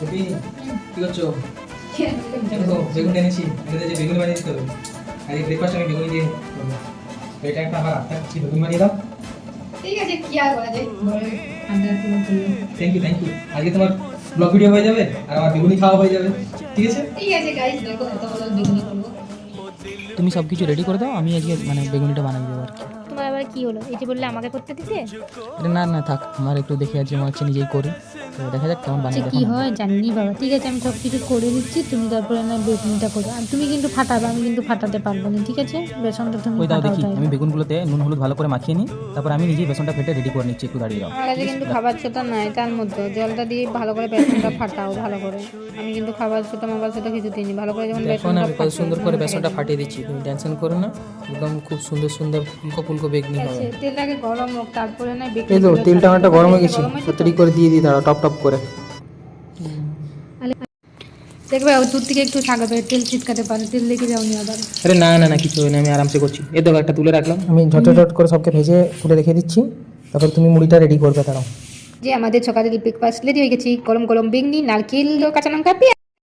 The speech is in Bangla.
তুমি কি করছ? দেখো বেগুন এনেছি। এটাতে যে বেগুন বানিয়ে দিতে হবে। আর এই ব্রেকফাস্ট আমি বেগুনি দিয়ে করব। তো এটা একটা আমার আত্মা কিছু বেগুন বানিয়ে দাও। ঠিক আছে কি আর করা যায়? থ্যাংক ইউ থ্যাংক ইউ আজকে তোমার ব্লগ ভিডিও হয়ে যাবে আর আমার বেগুনি খাওয়া হয়ে যাবে। ঠিক আছে? ঠিক আছে গাইস দেখো এত বড় বেগুনি করব। তুমি সব কিছু রেডি করে দাও আমি আজকে মানে বেগুনিটা বানিয়ে দেবো আর কি। তোমার আবার কি হলো? এই যে বললে আমাকে করতে দিতে? না না থাক আমার একটু দেখে আজকে মনে হচ্ছে নিজেই করি। তো দেখা যাক কেমন আচ্ছা বানিয়ে কি হয় জানি বাবা। ঠিক আছে আমি সব কিছু করে দিচ্ছি তুমি তারপরে না বেগুনিটা করো। আর তুমি কিন্তু ফাটাবে আমি কিন্তু ফাটাতে পারব না ঠিক আছে? বেসনটা তুমি ওই দাও ফাটাও দেখি আমি বেগুনগুলোতে নুন হলুদ ভালো করে মাখিয়ে নিই তারপর আমি নিজেই বেসনটা ফেটে রেডি করে নিচ্ছি একটু দাঁড়িয়ে দাও। আমার কিন্তু খাবার ছোটা নাই তার মধ্যে জলটা দিয়ে ভালো করে বেসনটা ফাটাও ভালো করে। আমি কিন্তু খাবার ছোটা মাবার ছোটা কিছু দিইনি ভালো করে দেখো বেসনটা আমি কত সুন্দর করে বেসনটা ফাটিয়ে দিচ্ছি তুমি টেনশন করো না একদম খুব সুন্দর সুন্দর ফুলকো ফুলকো বেগনি হবে। তেলটাকে গরম হোক তারপরে না বেগুন তেলটা অনেকটা গরম হয়ে গেছে তাড়াতাড়ি করে দিয়ে দিই দাঁড়া টপ টপ করে। দেখবে ও দূর থেকে একটু সাগাবে তেল ছিটকাতে পারে তেল লেগে যাওনি আবার। আরে না না না কিছু হয় না আমি আরামসে করছি। এই দেখো একটা তুলে রাখলাম। আমি ঝটঝট করে সবকে ভেজে তুলে রেখে দিচ্ছি। তারপর তুমি মুড়িটা রেডি করবে তারাও যে আমাদের সকালের ব্রেকফাস্ট রেডি হয়ে গেছি। গরম গরম বেগনি নারকেল কাঁচা লঙ্কা পেঁয়াজ।